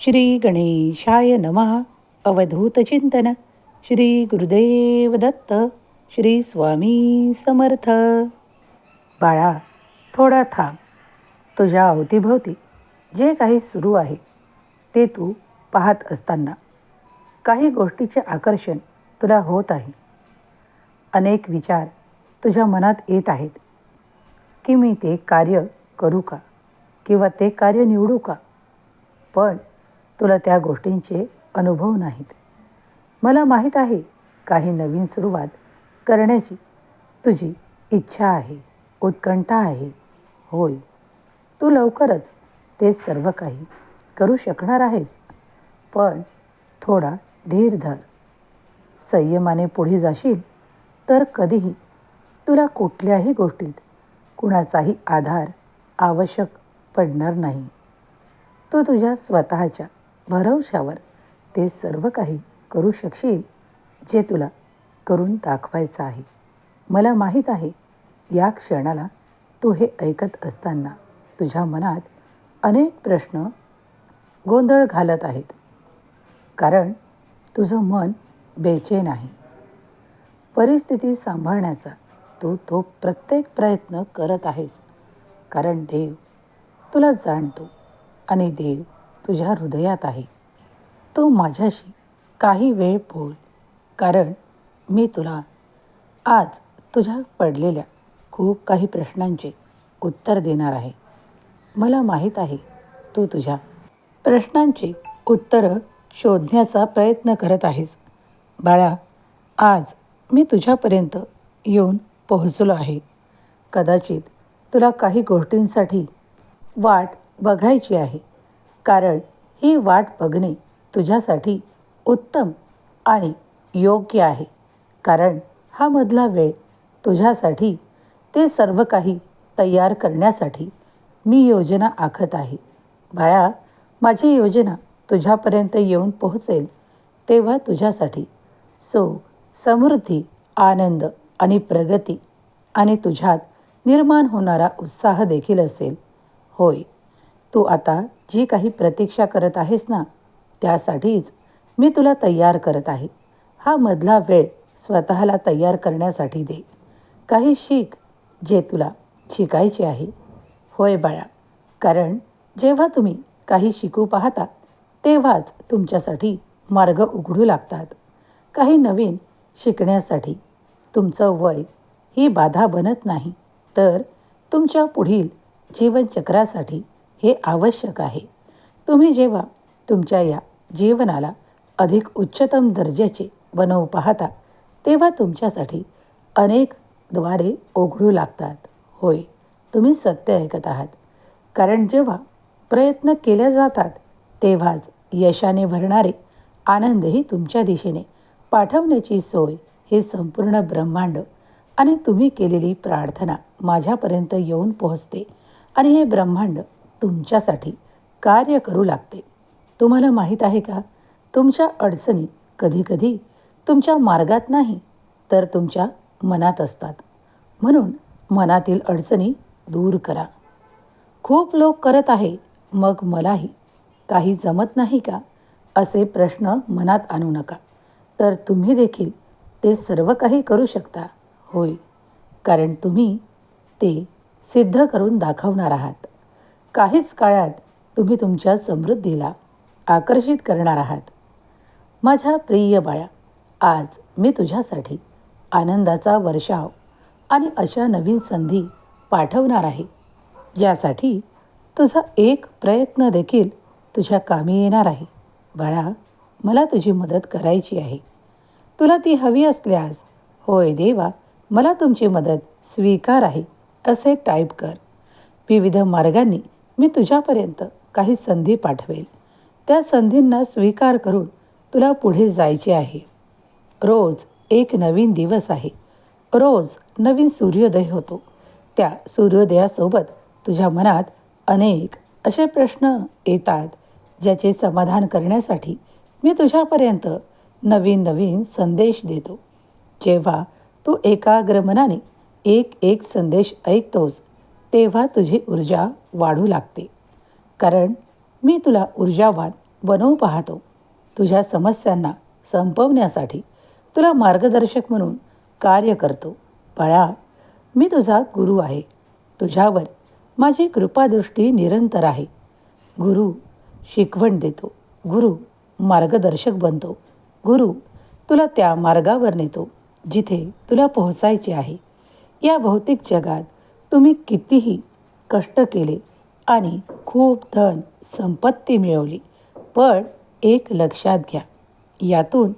श्री गणेशाय नमः. अवधूत चिंतन. श्री गुरुदेव दत्त. श्री स्वामी समर्थ. बाळा थोडा थांब. तुझ्या अवतीभोवती जे काही सुरू आहे ते तू पाहत असताना काही गोष्टीचे आकर्षण तुला होत आहे. अनेक विचार तुझ्या मनात येत आहेत की मी ते कार्य करू का? किंवा ते कार्य निवडू का? पण तुला त्या गोष्टींचे अनुभव नाहीत. मला माहीत आहे काही नवीन सुरुवात करण्याची तुझी इच्छा आहे उत्कंठा आहे. होय तू लवकरच ते सर्व काही करू शकणार आहेस. पण थोडा धीर धर. संयमाने पुढे जाशील तर कधीही तुला कुठल्याही गोष्टीत कुणाचाही आधार आवश्यक पडणार नाही. तू तुझ्या स्वतःच्या भरवशावर ते सर्व काही करू शकशील जे तुला करून दाखवायचं आहे. मला माहीत आहे या क्षणाला तू हे ऐकत असताना तुझ्या मनात अनेक प्रश्न गोंधळ घालत आहेत. कारण तुझं मन बेचैन आहे. परिस्थिती सांभाळण्याचा तू तो प्रत्येक प्रयत्न करत आहेस. कारण देव तुला जाणतो आणि देव तुझ्या हृदयात आहे. तू माझ्याशी काही वेळ बोल कारण मी तुला आज तुझ्या पडलेल्या खूप काही प्रश्नांचे उत्तर देणार आहे. मला माहीत आहे तू तुझ्या प्रश्नांची उत्तरं शोधण्याचा प्रयत्न करत आहेस. बाळा आज मी तुझ्यापर्यंत येऊन पोहोचलो आहे. कदाचित तुला काही गोष्टींसाठी वाट बघायची आहे. कारण ही वाट बघणे तुझ्यासाठी उत्तम आणि योग्य आहे. कारण हा मधला वेळ तुझ्यासाठी ते सर्व काही तयार करण्यासाठी मी योजना आखत आहे. बाळा माझी योजना तुझ्यापर्यंत येऊन पोहोचेल तेव्हा तुझ्यासाठी सो समृद्धी आनंद आणि प्रगती आणि तुझ्यात निर्माण होणारा उत्साह देखील असेल. होय तू आता जी काही प्रतीक्षा करत आहेस ना त्यासाठीच मी तुला तयार करत आहे. हा मधला वेळ स्वतःला तयार करण्यासाठी दे. काही शिक जे तुला शिकायचे आहे. होय बाळा कारण जेव्हा तुम्ही काही शिकू पाहता तेव्हाच तुमच्यासाठी मार्ग उघडू लागतात. काही नवीन शिकण्यासाठी तुमचं वय ही बाधा बनत नाही तर तुमच्या पुढील जीवनचक्रासाठी हे आवश्यक आहे. तुम्ही जेव्हा तुमच्या या जीवनाला अधिक उच्चतम दर्जाचे बनवू पाहता तेव्हा तुमच्यासाठी अनेकद्वारे उघडू लागतात. होय तुम्ही सत्य ऐकत आहात. कारण जेव्हा प्रयत्न केले जातात तेव्हाच यशाने भरणारे आनंदही तुमच्या दिशेने पाठवण्याची सोय हे संपूर्ण ब्रह्मांड आणि तुम्ही केलेली प्रार्थना माझ्यापर्यंत येऊन पोहोचते आणि हे ब्रह्मांड तुमच्यासाठी कार्य करू लागते. तुम्हाला माहीत आहे का? तुमच्या अडचणी कधीकधी तुमच्या मार्गात नाही तर तुमच्या मनात असतात. म्हणून मनातील अडचणी दूर करा. खूप लोक करत आहे मग मलाही. काही जमत नाही का? असे प्रश्न मनात आणू नका. तर तुम्ही देखील ते सर्व काही करू शकता. होय. कारण तुम्ही ते सिद्ध करून दाखवणार आहात. काहीच काळात तुम्ही तुमच्या समृद्धीला आकर्षित करणार आहात. माझ्या प्रिय बाळा आज मी तुझ्यासाठी आनंदाचा वर्षाव आणि अशा नवीन संधी पाठवणार आहे. यासाठी तुझा एक प्रयत्न देखील तुझ्या कामी येणार आहे. बाळा मला तुझी मदत करायची आहे. तुला ती हवी असल्यास होय देवा मला तुमची मदत स्वीकार आहे असे टाईप कर. विविध मार्गांनी मी तुझ्यापर्यंत काही संधी पाठवेल. त्या संधींना स्वीकार करून तुला पुढे जायचे आहे. रोज एक नवीन दिवस आहे. रोज नवीन सूर्योदय होतो. त्या सूर्योदयासोबत तुझ्या मनात अनेक असे प्रश्न येतात ज्याचे समाधान करण्यासाठी मी तुझ्यापर्यंत नवीन नवीन संदेश देतो. जेव्हा तू एकाग्र मनाने एक एक संदेश ऐकतोस तेव्हा तुझी ऊर्जा वाढू लागते. कारण मी तुला ऊर्जावान बनवू पाहतो. तुझ्या समस्यांना संपवण्यासाठी तुला मार्गदर्शक म्हणून कार्य करतो. बाळा मी तुझा गुरु आहे. तुझ्यावर माझी कृपादृष्टी निरंतर आहे. गुरु शिकवण देतो. गुरु मार्गदर्शक बनतो. गुरु तुला त्या मार्गावर नेतो जिथे तुला पोहोचायचे आहे. या भौतिक जगात तुम्ही कितीही कष्ट केले आणि खूप धन संपत्ती मिळवली. पण एक लक्षात घ्या यातून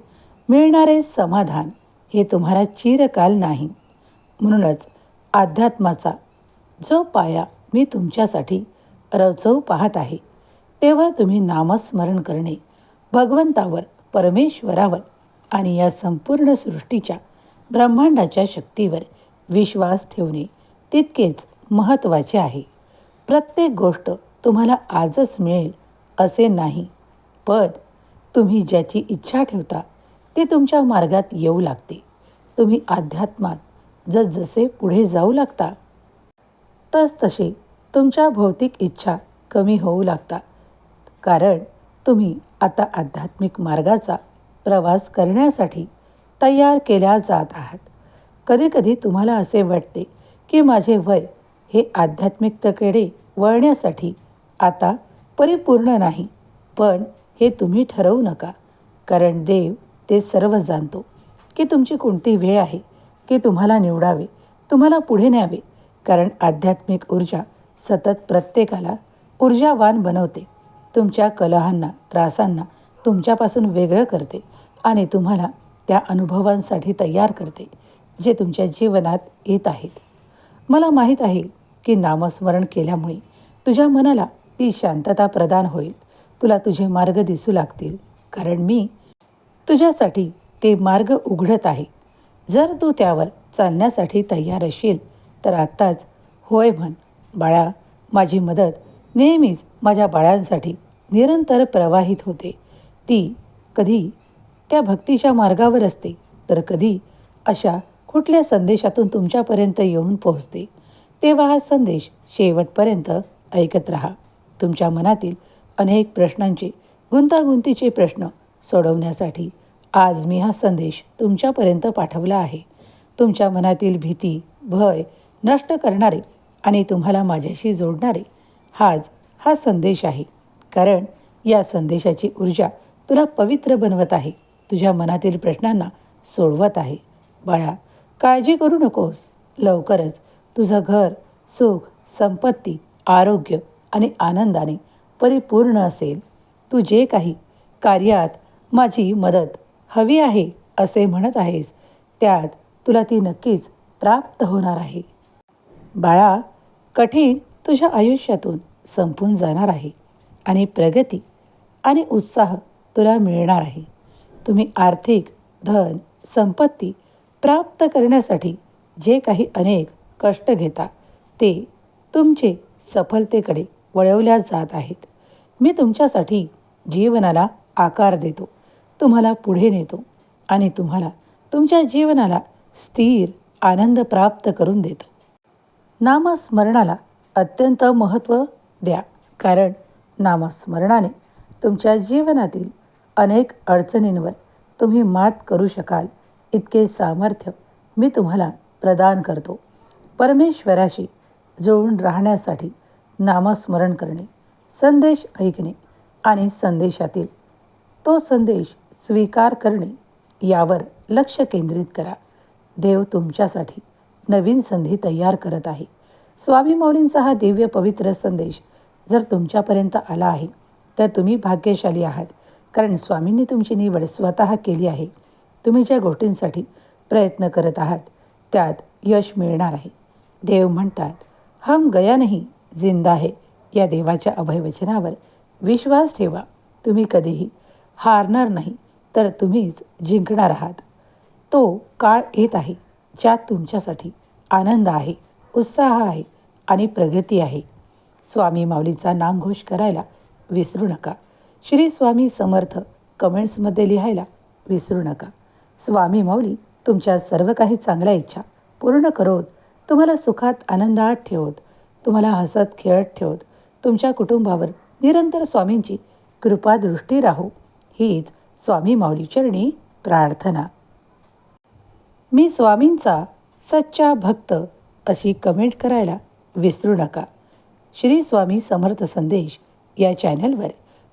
मिळणारे समाधान हे तुम्हाला चिरकाल नाही. म्हणूनच अध्यात्माचा जो पाया मी तुमच्यासाठी रचवू पाहत आहे तेव्हा तुम्ही नामस्मरण करणे भगवंतावर परमेश्वरावर आणि या संपूर्ण सृष्टीच्या ब्रह्मांडाच्या शक्तीवर विश्वास ठेवणे तितकेच महत्त्वाचे आहे. प्रत्येक गोष्ट तुम्हाला आजच मिळेल असे नाही. पण तुम्ही ज्याची इच्छा ठेवता ते तुमच्या मार्गात येऊ लागते. तुम्ही अध्यात्मात जसजसे पुढे जाऊ लागता तसतसे तुमच्या भौतिक इच्छा कमी होऊ लागतात कारण तुम्ही आता आध्यात्मिक मार्गाचा प्रवास करण्यासाठी तयार केल्या जात आहात. कधीकधी तुम्हाला असे वाटते की माझे वय हे आध्यात्मिकतेकडे वळण्यासाठी आता परिपूर्ण नाही पण हे तुम्ही ठरवू नका. कारण देव ते सर्व जाणतो की तुमची कोणती वेळ आहे की तुम्हाला निवडावे तुम्हाला पुढे न्यावे. कारण आध्यात्मिक ऊर्जा सतत प्रत्येकाला ऊर्जावान बनवते. तुमच्या कलहांना त्रासांना तुमच्यापासून वेगळं करते आणि तुम्हाला त्या अनुभवांसाठी तयार करते जे तुमच्या जीवनात येत आहेत. मला माहीत आहे की नामस्मरण केल्यामुळे तुझ्या मनाला ती शांतता प्रदान होईल. तुला तुझे मार्ग दिसू लागतील. कारण मी तुझ्यासाठी ते मार्ग उघडत आहे. जर तू त्यावर चालण्यासाठी तयार असशील तर आत्ताच होय म्हण. बाळा माझी मदत नेहमीच माझ्या बाळांसाठी निरंतर प्रवाहित होते. ती कधी त्या भक्तीच्या मार्गावर असते तर कधी अशा कुठल्या संदेशातून तुमच्यापर्यंत येऊन पोहोचते. तेव्हा हा संदेश शेवटपर्यंत ऐकत राहा. तुमच्या मनातील अनेक प्रश्नांचे गुंतागुंतीचे प्रश्न सोडवण्यासाठी आज मी हा संदेश तुमच्यापर्यंत पाठवला आहे. तुमच्या मनातील भीती भय नष्ट करणारे आणि तुम्हाला माझ्याशी जोडणारे हाच हा संदेश आहे. कारण या संदेशाची ऊर्जा तुला पवित्र बनवत आहे. तुझ्या मनातील प्रश्नांना सोडवत आहे. बाळा काळजी करू नकोस. लवकरच तुझं घर सुख संपत्ती आरोग्य आणि आनंदाने परिपूर्ण असेल. तू जे काही कार्यात माझी मदत हवी आहे असे म्हणत आहेस त्यात तुला ती नक्कीच प्राप्त होणार आहे. बाळा कठीण तुझ्या आयुष्यातून संपून जाणार आहे आणि प्रगती आणि उत्साह तुला मिळणार आहे. तुम्ही आर्थिक धन संपत्ती प्राप्त करण्यासाठी जे काही अनेक कष्ट घेता ते तुमचे सफलतेकडे वळवल्या जात आहेत. मी तुमच्यासाठी जीवनाला आकार देतो तुम्हाला पुढे नेतो आणि तुम्हाला तुमच्या जीवनाला स्थिर आनंद प्राप्त करून देतो. नामस्मरणाला अत्यंत महत्त्व द्या कारण नामस्मरणाने तुमच्या जीवनातील अनेक अडचणींवर तुम्ही मात करू शकाल. इतके सामर्थ्य मी तुम्हाला प्रदान करतो. परमेश्वराशी जुळून राहण्यासाठी नामस्मरण करणे संदेश ऐकणे आणि संदेशातील तो संदेश स्वीकार करणे यावर लक्ष केंद्रित करा. देव तुमच्यासाठी नवीन संधी तयार करत आहे. स्वामी मौलींचा हा दिव्य पवित्र संदेश जर तुमच्यापर्यंत आला आहे तर तुम्ही भाग्यशाली आहात. कारण स्वामींनी तुमची निवड स्वतः केली आहे. तुम्ही ज्या गोष्टींसाठी प्रयत्न करत आहात त्यात यश मिळणार आहे. देव म्हणतात हम गया नाही जिंदा आहे या देवाच्या अभयवचनावर विश्वास ठेवा. तुम्ही कधीही हारणार नाही तर तुम्हीच जिंकणार आहात. तो काळ येत आहे ज्यात तुमच्यासाठी आनंद आहे उत्साह आहे आणि प्रगती आहे. स्वामी माऊलीचा नामघोष करायला विसरू नका. श्री स्वामी समर्थ कमेंट्समध्ये लिहायला विसरू नका. स्वामी माऊली तुमच्या सर्व काही चांगल्या इच्छा पूर्ण करोत तुम्हाला सुखात आनंदात ठेवत तुम्हाला हसत खेळत ठेवत तुमच्या कुटुंबावर निरंतर स्वामींची कृपादृष्टी राहो. हीच स्वामी माऊलीचरणी प्रार्थना. मी स्वामींचा सच्चा भक्त अशी कमेंट करायला विसरू नका. श्री स्वामी समर्थ संदेश या चॅनलवर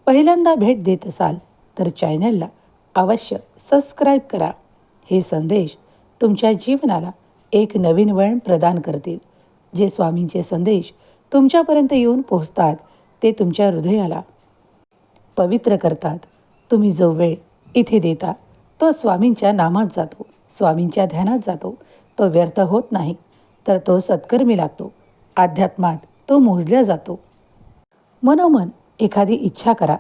पहिल्यांदा भेट देत असाल तर चॅनलला अवश्य सबस्क्राईब करा. हे संदेश तुमच्या जीवनाला एक नवीन वळण प्रदान करतील. जे स्वामींचे संदेश तुमच्यापर्यंत येऊन पोहोचतात ते तुमच्या हृदयाला पवित्र करतात. तुम्ही जो वेळ इथे देता तो स्वामींच्या नामात जातो. स्वामींच्या ध्यानात जातो. तो व्यर्थ होत नाही तर तो सत्कर्मी लागतो. अध्यात्मात तो मोजल्या जातो. मनोमन एखादी इच्छा करा.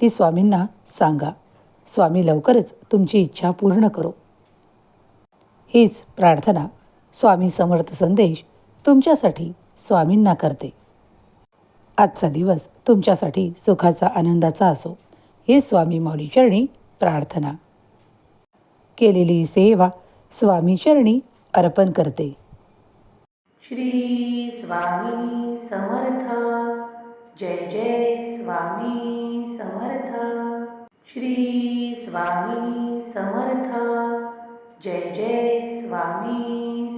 ती स्वामींना सांगा. स्वामी लवकरच तुमची इच्छा पूर्ण करो. हीच प्रार्थना स्वामी समर्थ संदेश तुमच्यासाठी स्वामींना करते. आजचा दिवस तुमच्यासाठी सुखाचा आनंदाचा असो. हे स्वामी माऊलीचरणी प्रार्थना. केलेली सेवा स्वामीचरणी अर्पण करते. श्री स्वामी समर्थ. जय जय स्वामी समर्थ. श्री स्वामी समर्थ. जय जय स्वामी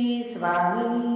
स्वामी